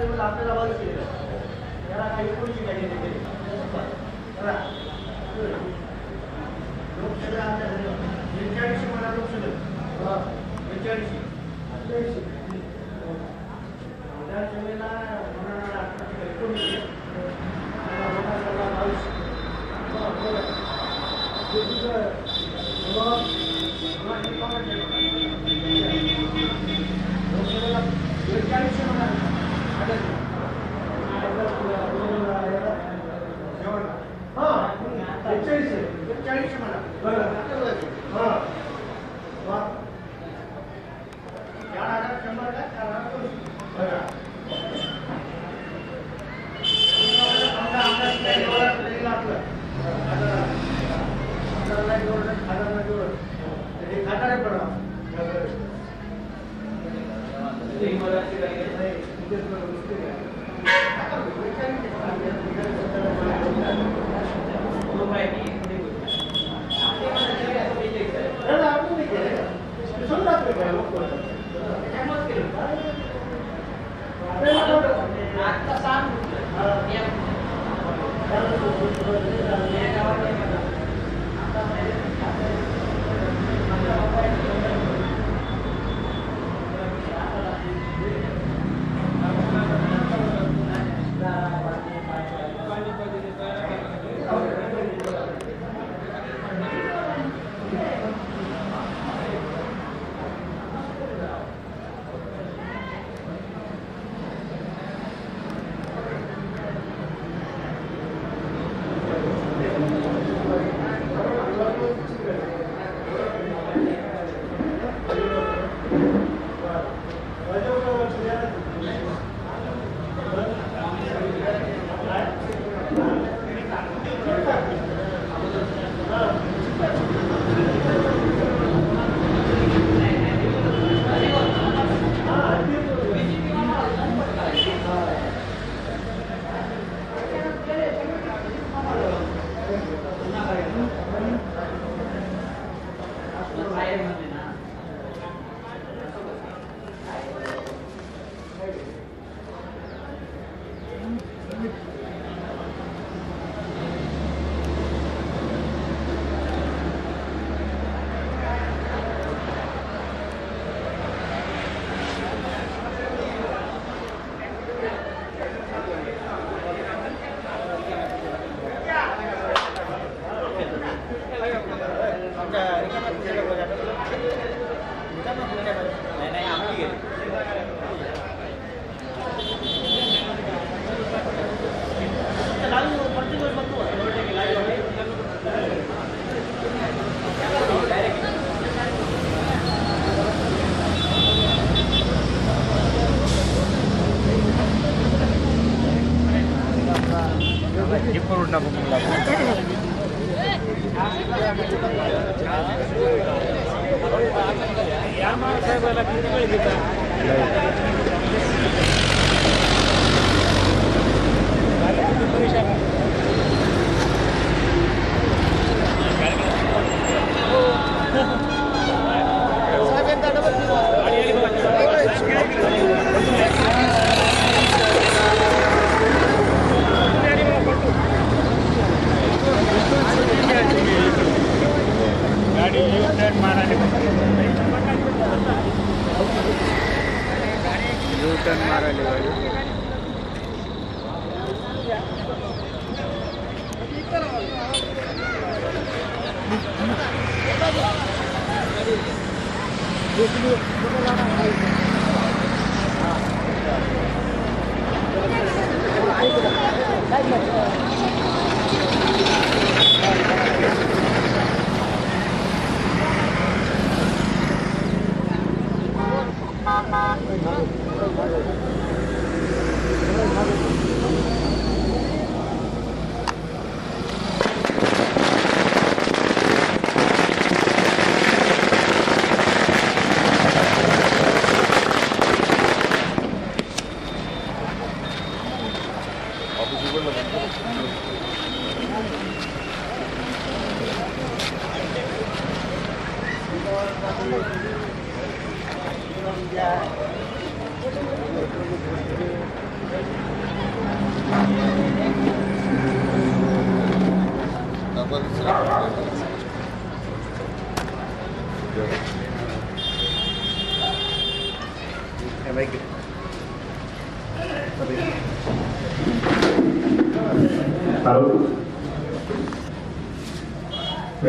Gujarat level आपल्याला U turn मारायला गाडी ऑफिस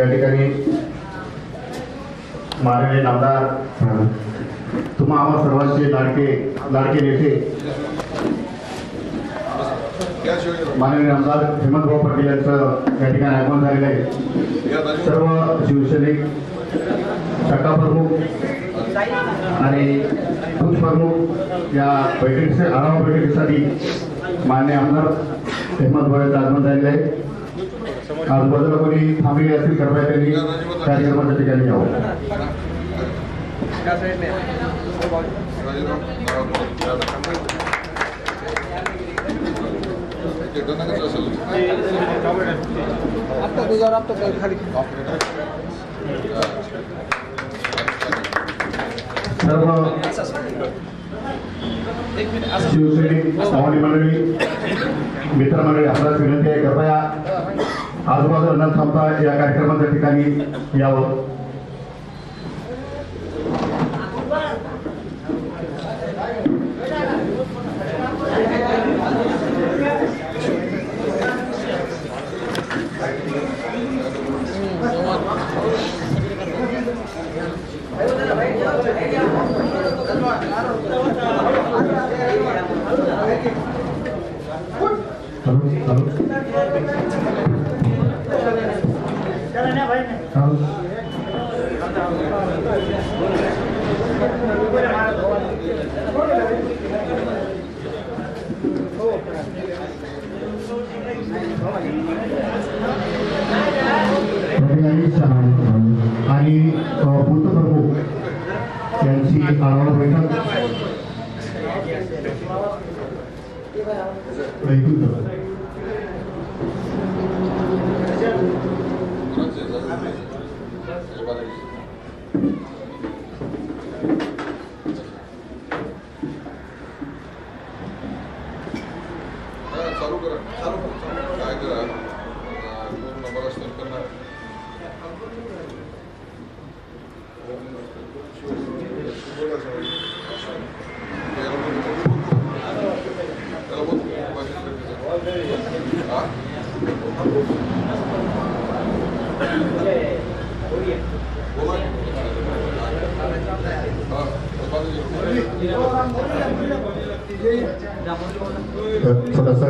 त्या ठिकाणी माननीय नामदार तुम्हा आम्हा सर्वांचे लाडके लाडके नेते माननीय आमदार हेमंतभाऊ पटेल यांचं या ठिकाणी आगमन झालेलं आहे. सर्व शिवसैनिक शाखा प्रमुख आणि बूथ प्रमुख या बैठकीचे आढावा बैठकीसाठी मान्य आमदार हेमंत यांचं आगमन झालेलं आहे. आज आजूबाजूला कोणी थांबलेली असतील कृपया त्यांनी कार्यक्रमाच्या ठिकाणी यावं. सर्व शिवसैनिक मंडळी मित्रमंडळी आपल्याला विनंती आहे कृपया आजूबाजूला न थांबता या कार्यक्रमाच्या ठिकाणी यावं हॅलो हॅलो चला ना भाई ना हॅलो पर्यायी सहा आणि अ, बूथ प्रमुख यांची आढावा बैठक ऐकून घ्या. चालू करा चालू काय करा दोन नंबर असतील करणार त्याला बोल हा बोला हा तर छोटासा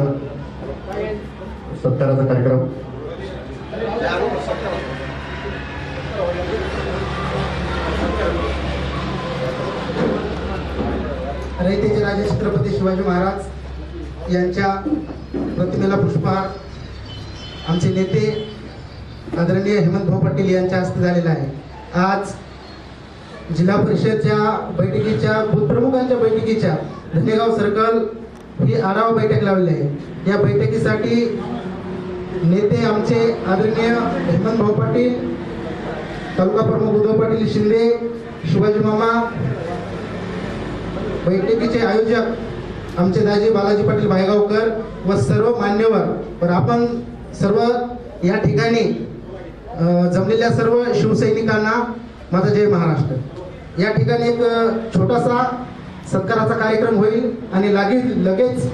सत्काराचा कार्यक्रम रयतेचे राजे छत्रपती शिवाजी महाराज यांच्या प्रतिमेला पुष्पहार आमचे नेते आदरणीय हेमंतभाऊ पाटील यांच्या हस्ते झालेला आहे. आज जिल्हा परिषदच्या बैठकीच्या भूतप्रमुखांच्या बैठकीच्या धनेगाव सर्कल ही आढावा बैठक लावली आहे. या बैठकीसाठी नेते आमचे आदरणीय हेमंत भाऊ पाटील तालुका प्रमुख उद्धव पाटील शिंदे शिवाजी मामा बैठकीचे आयोजक आमचे दाजी बालाजी पाटील भायगावकर व सर्व मान्यवर तर आपण सर्व या ठिकाणी जमलेल्या सर्व शिवसैनिकांना माझा जय महाराष्ट्र. या ठिकाणी एक छोटासा सत्काराचा कार्यक्रम होईल आणि लागेच लगेच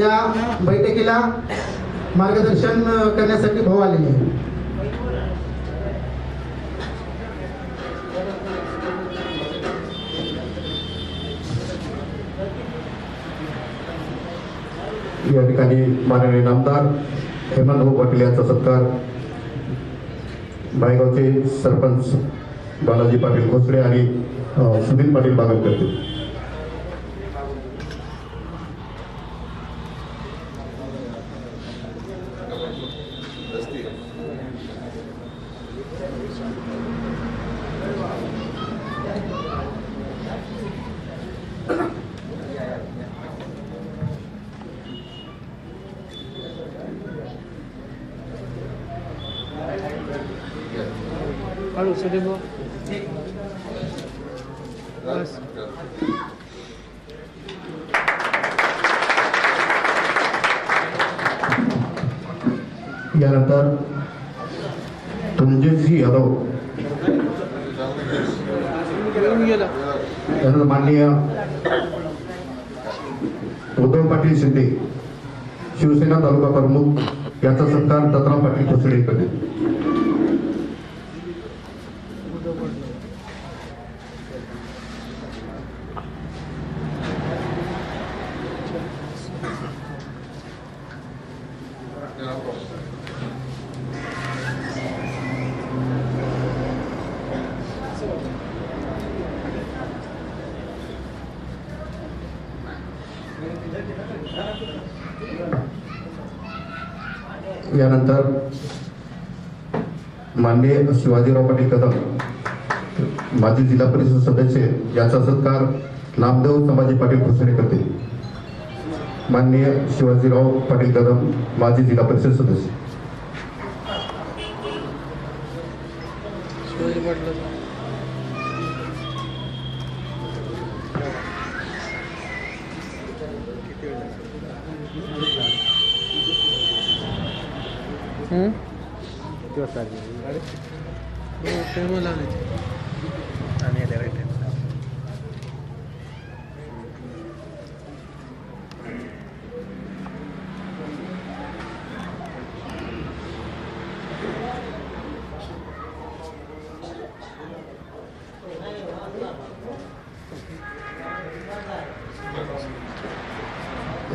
या बैठकीला मार्गदर्शन करण्यासाठी भाऊ आलेले आहे या ठिकाणी माननीय नामदार हेमंतभाऊ पाटील यांचा सत्कार. बायगावचे सरपंच बालाजी पाटील खोसडे आणि सुनील पाटील बागल करतील रस्ती हळू सुदीप भाऊ. बस. यानंतर तुंजयजी यादव येऊन त्यानंतर माननीय उद्धव पाटील शिंदे शिवसेना तालुका प्रमुख याचा सत्कार दत्तराम पाटील कोसळे करतील यानंतर माननीय शिवाजीराव पाटील कदम माजी जिल्हा परिषद सदस्य याचा सत्कार नामदेव संभाजी पाटील भुसणे करते माननीय शिवाजीराव पाटील कदम माजी जिल्हा परिषद सदस्य शिवाजी पाटलाचा हम्म? हो, टायमाला आणायचे.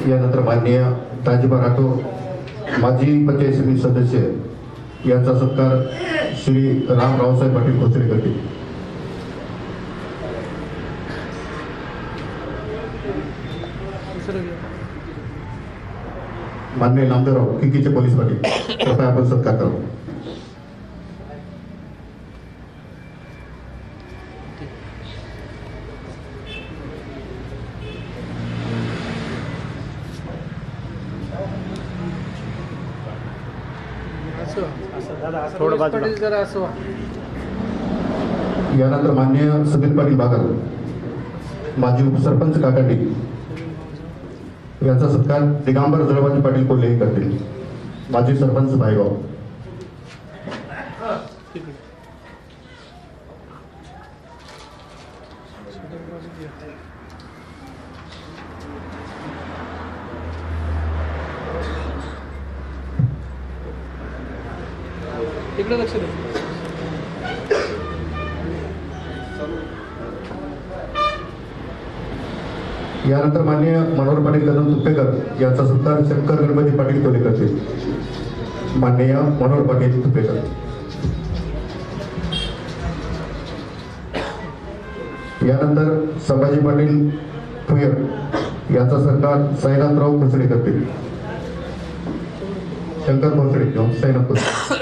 यानंतर माननीय ताजिबा राठोड माजी पंचायत समिती सदस्य यांचा सत्कार श्री राम रावसाहेब पाटील कोसरे गटी मान्य घ्या. नामदेवराव किकीचे पोलीस पाटील कृपया आपण सत्कार करू असं असं यानंतर माननीय सुनील पाटील बागल माजी उपसरपंच काकांडी यांचा सत्कार दिगंबर जळवाजी पाटील कोल्हे करतील माजी सरपंच भाईगाव तिकडे. तिकडे लक्ष दे. यानंतर माननीय मनोहर पाटील कदम तुपेकर यांचा सत्कार शंकर गणपती पाटील कोल्हे करतील. माननीय मनोहर पाटील तुपेकर. यानंतर संभाजी पाटील भुयर याचा सरकार साईनाथराव खोसडे करतील. शंकर खोसडे किंवा साईनाथ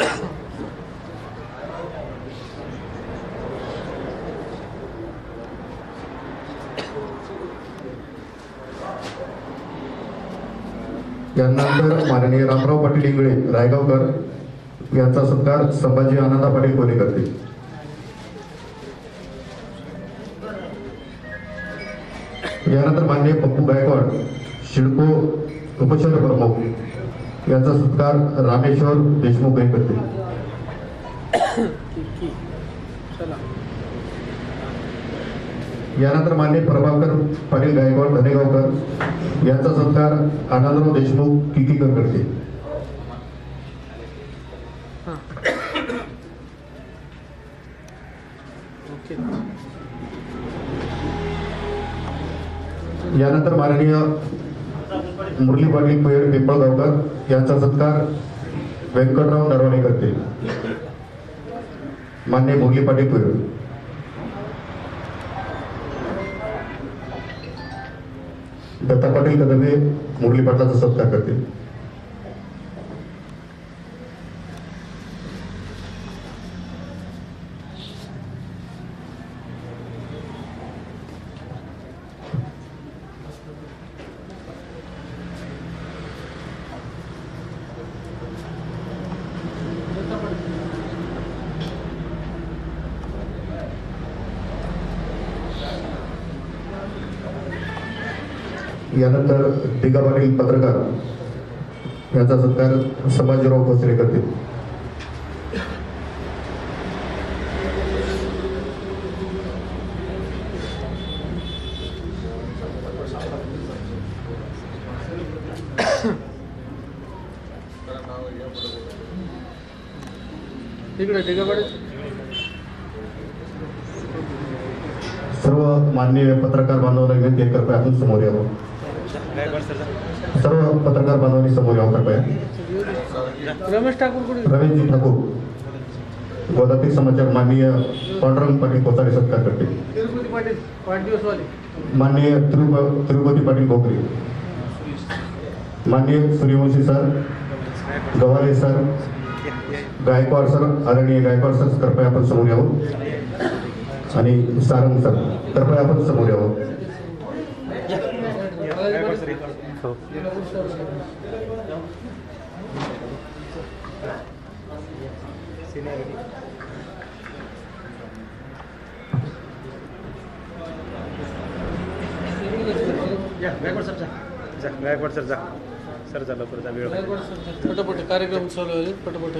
खोसडे यानंतर माननीय रामराव पाटील इंगळे रायगावकर यांचा सत्कार संभाजी आनंदा पाटील कोले करतील. यानंतर माननीय पप्पू गायकवाड शिडको उपशहर प्रमुख यांचा सत्कार रामेश्वर देशमुख हे करतील की की चला यानंतर मान्य प्रभाकर पाटील गायकवाड धनेगावकर यांचा सत्कार आनंदराव देशमुख किकीकर करते यानंतर माननीय मुरली पाटील पेड पिंपळगावकर यांचा सत्कार व्यंकटराव नरवाणे करते. मान्य मुरली पाटील पेड दत्ता पाटील कदमे मुरली पाटलाचा सत्कार करतील. यानंतर दिगा पत्रकार याचा सत्कार समाजराव भोसरे करतील. सर्व मान्य पत्रकार बांधवांना विनंती कृपया आपण समोर यावं. सर्व पत्रकार बांधवांनी समोर यावं कृपया. रमेश ठाकूर रवींद्र ठाकूर. गोदाती समाचार माननीय पांडुरंग पाटील कोतारे सत्कार करते माननीय तिरुप तिरुपती पाटील भोकरे माननीय Suryavanshi sir Gawale sir Gaikwad sir आदरणीय गायकवाड सर कृपया आपण समोर यावं. आणि सारंग सर कृपया आपण समोर यावं. गायकवाड सर जा. सर जा. लवकर जा वेळ पटापट कार्यक्रम चालू आहे. पटापट.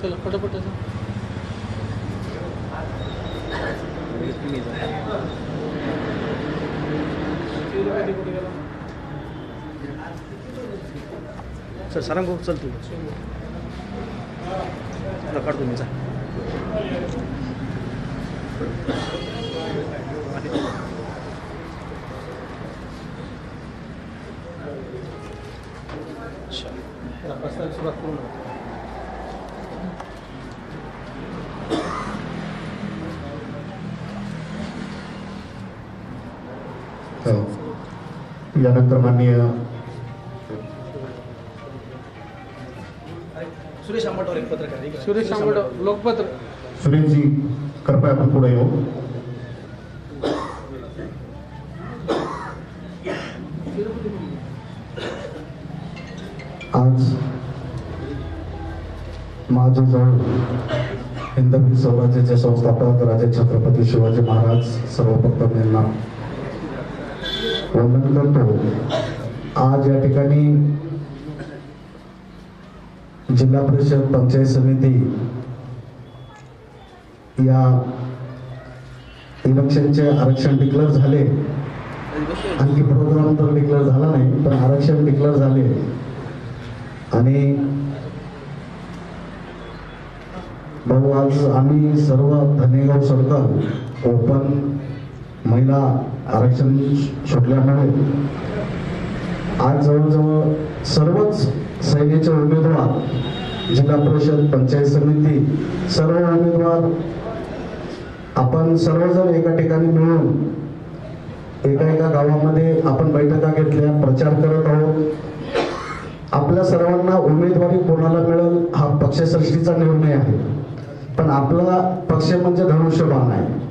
चला पटापट सर सारंग भाऊ चल तू काढ तुम्ही जा सुरुवात करू नका. हो. यानंतर माननीय सुरेश आंबटवर एक पत्रकार. सुरेश आंबड लोकपत्र. सुरेशजी कृपया आपण पुढे येऊ. आज माझ्याजवळ हिंदवी स्वराज्याचे संस्थापक राजे छत्रपती शिवाजी महाराज सर्वप्रथम यांना वंदन करतो. आज या ठिकाणी जिल्हा परिषद पंचायत समिती या इलेक्शनचे आरक्षण डिक्लेअर झाले. आणखी प्रोग्राम तर डिक्लेअर झाला नाही पण आरक्षण डिक्लेअर झाले. आणि भाऊ आज आम्ही सर्व धनेगाव सर्कल ओपन महिला आरक्षण सुटल्यामुळे आज जवळजवळ सर्वच सैन्याचे उमेदवार जिल्हा परिषद पंचायत समिती सर्व उमेदवार आपण सर्वजण एका ठिकाणी मिळून एका एका गावामध्ये आपण बैठका घेतल्या प्रचार करत आहोत. आपल्या सर्वांना उमेदवारी कोणाला मिळेल हा पक्षसृष्टीचा निर्णय आहे. पण आपला पक्ष म्हणजे धनुष्यबाण आहे.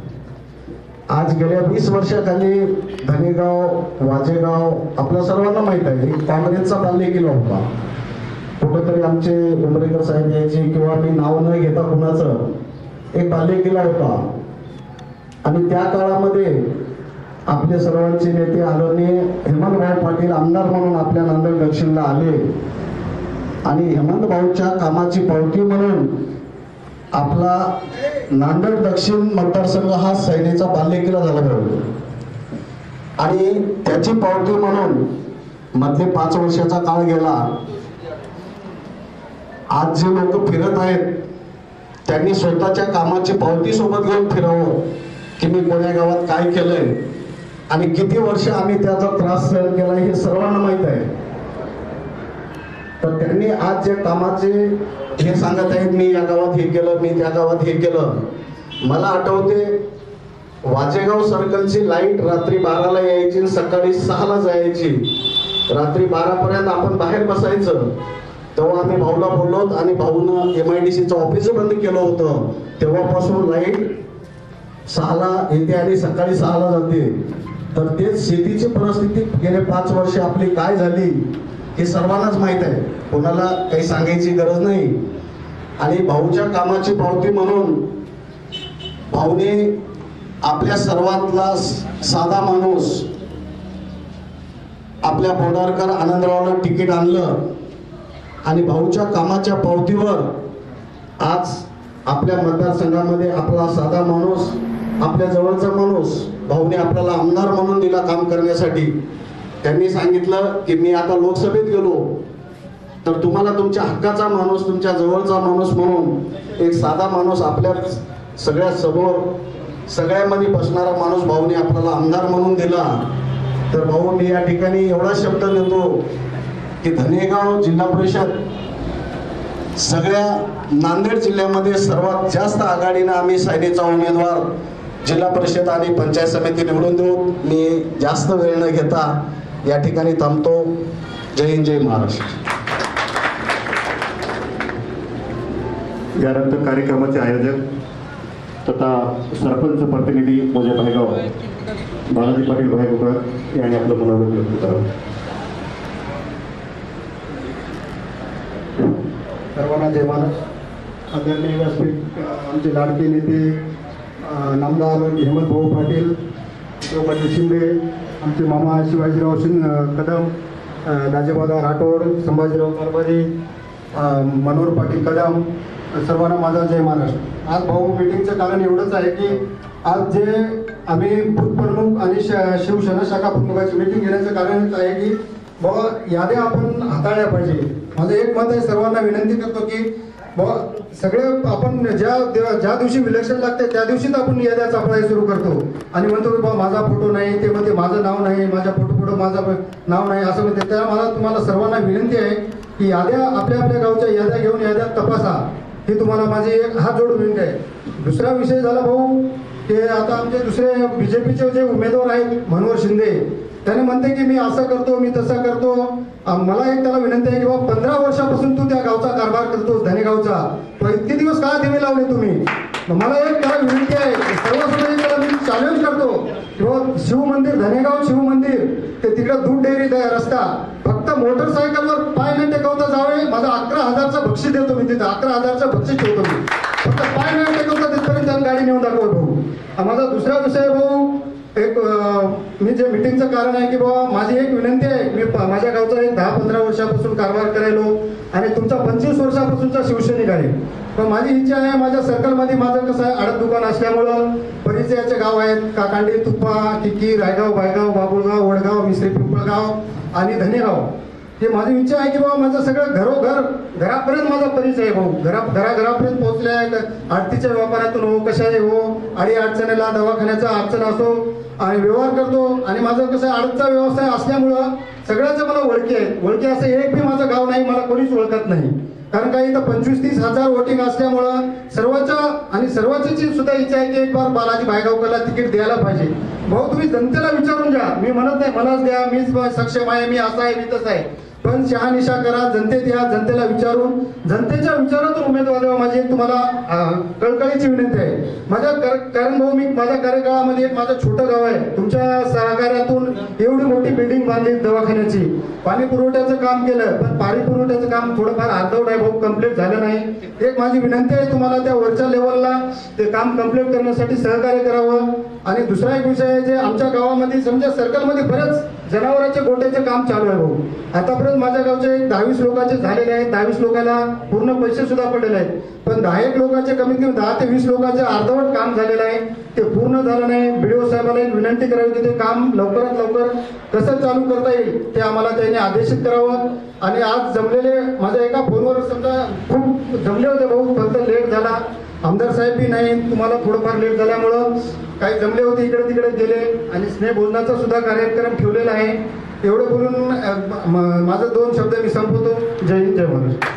आज गेल्या वीस वर्षाखाली धनेगाव वाजेगाव आपल्या सर्वांना माहीत आहे. एक काँग्रेसचा बाल्य केला होता. कुठेतरी आमचे उमरेकर साहेब यायचे किंवा मी नाव न घेता कुणाचं एक बाल्य केला होता. आणि त्या काळामध्ये आपले सर्वांचे नेते आदरणीय हेमंतभाऊ पाटील आमदार म्हणून आपल्या नांदेड दक्षिणला आले. आणि हेमंत भाऊच्या कामाची पावती म्हणून आपला नांदेड दक्षिण मतदारसंघ हा सैनेचा बाल्यकिला झाला पाहिजे आणि त्याची पावती म्हणून मधले पाच वर्षाचा काळ गेला. आज जे लोक फिरत आहेत त्यांनी स्वतःच्या कामाची पावती सोबत घेऊन फिरावं की मी कोण्या गावात काय केलंय आणि किती वर्ष आम्ही त्याचा त्रास सहन केला हे सर्वांना माहीत आहे. तर त्यांनी आज जे कामाचे हे सांगत आहेत मी या गावात हे केलं मी त्या गावात हे केलं. मला आठवते वाजेगाव सर्कलची लाइट रात्री बाराला यायची आणि सकाळी सहाला जायची. रात्री बारापर्यंत आपण बाहेर बसायचं. तेव्हा आम्ही भाऊला बोललो आणि भाऊनं एम आय डी सीचं ऑफिस बंद केलं होतं. तेव्हापासून लाइट सहाला येते आणि सकाळी सहाला जाते. तर तेच शेतीची परिस्थिती गेले पाच वर्ष आपली काय झाली? हे सर्वांनाच माहीत आहे. कोणाला काही सांगायची गरज नाही. आणि भाऊच्या कामाची पावती म्हणून भाऊने आपल्या सर्वातला साधा माणूस आपल्या बोडारकर आनंदरावला तिकीट आणलं आणि भाऊच्या कामाच्या पावतीवर आज आपल्या मतदारसंघामध्ये आपला साधा माणूस आपल्या जवळचा माणूस भाऊने आपल्याला आमदार म्हणून दिला काम करण्यासाठी. त्यांनी सांगितलं की मी आता लोकसभेत गेलो तर तुम्हाला तुमच्या हक्काचा माणूस तुमच्या जवळचा माणूस म्हणून एक साधा माणूस आपल्या सगळ्या समोर सगळ्यामध्ये बसणारा माणूस भाऊने आपल्याला आमदार म्हणून दिला. तर भाऊ मी या ठिकाणी एवढा शब्द देतो की धनेगाव जिल्हा परिषद सगळ्या नांदेड जिल्ह्यामध्ये सर्वात जास्त आघाडीनं आम्ही सायनीचा उमेदवार जिल्हा परिषद आणि पंचायत समिती निवडून देऊ. मी जास्त वेळ न घेता या ठिकाणी थांबतो. जय हिंद जय महाराष्ट्र. यानंतर कार्यक्रमाचे आयोजक तथा सरपंच प्रतिनिधी मोजे भायगाव बालाजी पाटील भायगावकर यांनी आपलं मनोगत व्यक्त करावं. सर्वांना जय महाराज आदरणीय व्यासपीठ आमचे लाडके नेते नामदार हेमंत भाऊ पाटील शिव शिंदे आमचे मामा शिवाजीराव सिंग कदम राजेबादा राठोड संभाजीराव कारभारी मनोहर पाटील कदम सर्वांना माझा जय महाराष्ट्र. आज भाऊ मिटिंगचं कारण एवढंच आहे की आज जे आम्ही बूथ प्रमुख आणि श- शिवसेना शाखा प्रमुखाची मिटिंग घेण्याचं कारण आहे की बाबा याद्या आपण हाताळल्या पाहिजे. माझं एक मत आहे सर्वांना विनंती करतो की सगळे आपण ज्या ज्या दिवशी इलेक्शन लागते त्या दिवशीच आपण याद्या चापळायला सुरू करतो. आणि म्हणतो की बा माझा फोटो नाही ते म्हणते माझं नाव नाही माझ्या फोटो पुढं माझं नाव नाही असं म्हणते. त्या मला तुम्हाला सर्वांना विनंती आहे की याद्या आपल्या आपल्या गावच्या याद्या घेऊन याद्या तपासा. ही तुम्हाला माझी एक हात जोडून विनंती आहे. दुसरा विषय झाला भाऊ ते आता आमचे दुसरे बीजेपीचे जे उमेदवार आहेत मनोहर शिंदे त्याने म्हणते की मी असं करतो मी तसं करतो. मला एक त्याला विनंती आहे की बाबा पंधरा वर्षापासून तू त्या गावचा कारभार करतोस धनेगावचा. पण इतके दिवस का दिवे लावले तुम्ही? मला एक त्याला विनंती आहे सर्वसमाज त्याला मी चॅलेंज करतो किंवा शिवमंदिर शिव मंदिर धनेगाव शिव मंदिर ते तिकडं दूध डेअरी रस्ता. मोटरसायकलवर पाय न टेकवता जावे माझं अकरा हजारचं बक्षीस देतो मी तिथं. अकरा हजारचं बक्षीस ठेवतो मी. फक्त पाय न टेकवता तिथपर्यंत त्याला गाडी नेऊन दाखवत भाऊ. माझा दुसरा विषय भाऊ. एक मी जे मिटिंगचं कारण आहे की बाबा माझी एक विनंती आहे. मी माझ्या गावचा एक दहा पंधरा वर्षापासून कारभार करायलो आणि तुमचा पंचवीस वर्षापासूनचा शिवसैनिक आहे. पण माझी इच्छा आहे माझ्या सर्कलमध्ये माझं कसं आहे आडत दुकान असल्यामुळं परिचयाचे गाव आहेत. काकांडी तुप्पा किकी रायगाव बायगाव बाबुळगाव वडगाव मिसरी पिंपळगाव आणि धनेगाव. हे माझी इच्छा आहे की बाबा माझं सगळं घरोघर घरापर्यंत माझा परिचय हो. भाऊ घरा घराघरापर्यंत पोहोचले आहे आरतीच्या व्यापारातून हो कशाही हो. अडी अडचणीला दवाखान्याचा अडचण असो. आणि व्यवहार करतो. आणि माझं कसं आडचा व्यवसाय असल्यामुळं सगळ्याचं मला ओळखी आहे. ओळखी असं एक बी माझं गाव नाही मला कोणीच ओळखत नाही. कारण काही इथं पंचवीस तीस हजार वोटिंग असल्यामुळं सर्वांच्या आणि सर्वांची सुद्धा इच्छा आहे की एक बार बालाजी भायगावकरला तिकीट द्यायला पाहिजे. भाऊ तुम्ही जनतेला विचारून घ्या. मी म्हणत नाही मलाच द्या मीच सक्षम आहे मी असा आहे मी तसा आहे. पण शहानिशा करा जनतेत या जनतेला विचारून जनतेच्या विचारातून उमेदवार द्यावा माझी एक तुम्हाला कळकळीची विनंती आहे. माझ्या कर- कारण भाऊ मी माझ्या कार्यकाळामध्ये एक माझं छोटं गाव आहे. तुमच्या सहकार्यातून एवढी मोठी बिल्डिंग बांधली दवाखान्याची. पाणी पुरवठ्याचं काम केलं पण पाणी पुरवठ्याचं काम थोडंफार अर्धवट आहे भाऊ कंप्लीट झालं नाही. एक माझी विनंती आहे तुम्हाला त्या वरच्या लेवलला ते काम कंप्लीट करण्यासाठी सहकार्य करावं. आणि दुसरा एक विषय आहे जे आमच्या गावामध्ये समजा सर्कलमध्ये बरंच जनावरांच्या गोट्याचे काम चालू आहे भाऊ. आतापर्यंत माझ्या गावचे दहावीस लोकांचे झालेले आहेत. दहावीस लोकांना पूर्ण पैसे सुद्धा पडलेले आहेत. पण दहा एक लोकांचे कमीत कमी दहा ते वीस लोकांचे अर्धवट काम झालेलं आहे. ते पूर्ण झालं नाही. बीडीओ साहेबांना विनंती करावी की ते काम लवकरात लवकर कसं चालू करता येईल ते आम्हाला त्यांनी आदेशित करावं. आणि आज जमलेले माझ्या एका फोनवर समजा खूप जमले होते भाऊ फक्त लेट झाला. आमदार साहेब बी नाही तुम्हाला थोडंफार लेट झाल्यामुळं काही जमले होते इकडे तिकडे गेले आणि स्नेहभोजनाचा सुद्धा कार्यक्रम ठेवलेला आहे. एवढं बोलून म- माझं दोन शब्द मी संपवतो. जय हिंद जय महाराष्ट्र.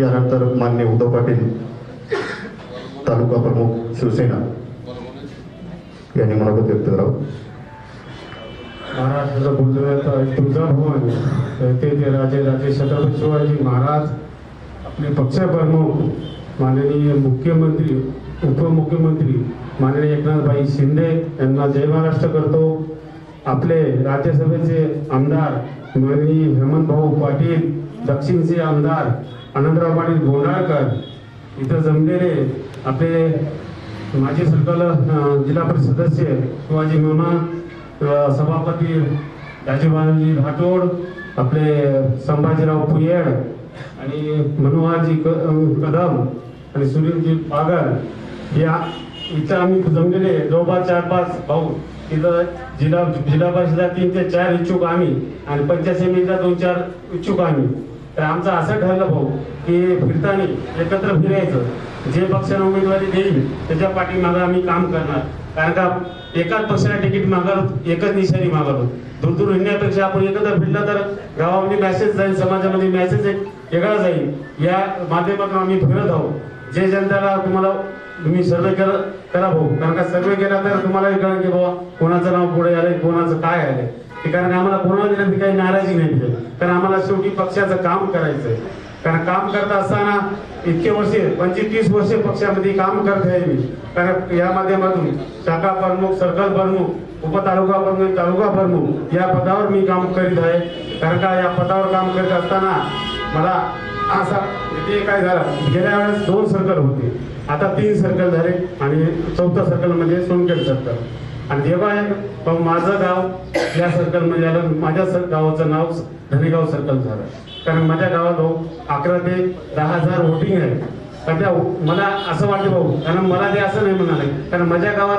यानंतर मान्य उद्धव पाटील तालुका प्रमुख शिवसेना. यांनी मनोगत व्यक्त करावं. महाराष्ट्राचा गुजरात तुळजा भवन ते ते राजे राजे छत्रपती शिवाजी महाराज आपले पक्षप्रमुख माननीय मुख्यमंत्री उपमुख्यमंत्री माननीय एकनाथभाई शिंदे यांना जय महाराष्ट्र करतो. आपले राज्यसभेचे आमदार माननीय हेमंत भाऊ पाटील दक्षिणचे आमदार आनंदराव पाटील गोंडाळकर इथं जमलेले आपले माजी सरकार जिल्हा परिषद सदस्य शिवाजी मोना सभापती राजीवबाजी भाटोड आपले संभाजीराव पुयेड आणि मनोहरजी क- कदम आणि सुनीलजी पागल. या इथं आम्ही जमलेले जवळपास चार पाच भाऊ. तिथं जिल्हा जिल्हा परिषदा तीन ते चार इच्छुक आम्ही आणि पंचायत समितीला दोन चार इच्छुक आम्ही. तर आमचं असं ठरलं भाऊ की फिरताना एकत्र फिरायचं. जे पक्षाने उमेदवारी देईल त्याच्या पाठीमागं आम्ही काम करणार. कारण का एकाच पक्षाला तिकीट मागत एकच निशाणी मागत दूर दूर हिंडण्यापेक्षा आपण एकत्र भेटला तर गावामध्ये मेसेज जाईल समाजामध्ये मेसेज एक वेगळा जाईल. या माध्यमातून आम्ही फिरत आहोत. जे जनतेला तुम्हाला तुम्ही सर्वे करा करा भाऊ. कारण का सर्वे केला तर तुम्हाला कळेल की बाबा कोणाचं नाव पुढे आलंय कोणाचं काय आलंय. ते कारण आम्हाला कोणाला दिल्याची काही नाराजी नाही तिथे. कारण आम्हाला शेवटी पक्षाचं काम करायचंय. कारण काम करत असताना इतके वर्षे पंचवीस तीस वर्षे पक्षामध्ये काम करत आहे मी. कारण या माध्यमातून शाखा प्रमुख सर्कल प्रमुख उपतालुका प्रमुख तालुका प्रमुख या पदावर मी काम करीत आहे. कारण का या पदावर काम करत असताना मला असा ते काय झालं गेल्या वेळेस दोन सर्कल होते. आता तीन सर्कल झाले आणि चौथं सर्कल म्हणजे सोनखेड सर्कल. आणि जेव्हा एक माझं गाव या सर्कलमध्ये आलं माझ्या सर गावाचं नाव धनेगाव सर्कल झालं. कारण माझ्या गावात भाऊ अकरा ते दहा हजार वोटिंग आहे. तर त्या मला असं वाटतं भाऊ कारण मला ते असं नाही म्हणाले. कारण माझ्या गावात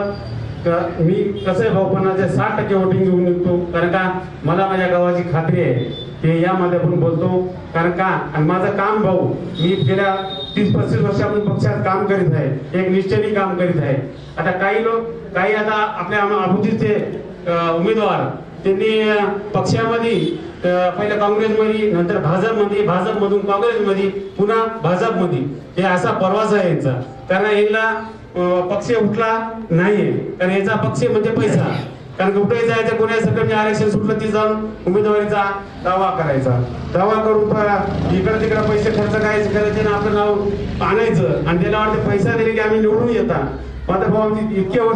क- मी कसं आहे भाऊ पण साठ टक्के वोटिंग घेऊन निघतो. कारण का मला माझ्या गावाची खात्री आहे ते यामध्ये आपण बोलतो. कारण का आणि माझं काम भाऊ मी गेल्या तीस पस्तीस वर्षापासून पक्षात काम करीत आहे. एक निश्चयनी काम करीत आहे. आता काही लोक काही आता आपल्या अभिजितचे उमेदवार त्यांनी पक्षामध्ये अं, पहिलं काँग्रेसमध्ये नंतर भाजपमध्ये भाजपमधून काँग्रेसमध्ये पुन्हा भाजपमध्ये. हे असा प्रवास आहे यांचा. कारण यांना पक्ष उठला नाहीये. कारण याचा पक्ष म्हणजे पैसा. कारण कुठेही जायचं कोणा सकट आरक्षण सुटलं ती जाऊन उमेदवारीचा दावा करायचा. दावा करून इकडे तिकडे पैसे खर्च करायचे करायचे आणि आपलं नाव आणायचं. आणि त्याला वाटतं पैसा दिले की आम्ही निवडून येतात मात्र भाऊ इतके वर्ष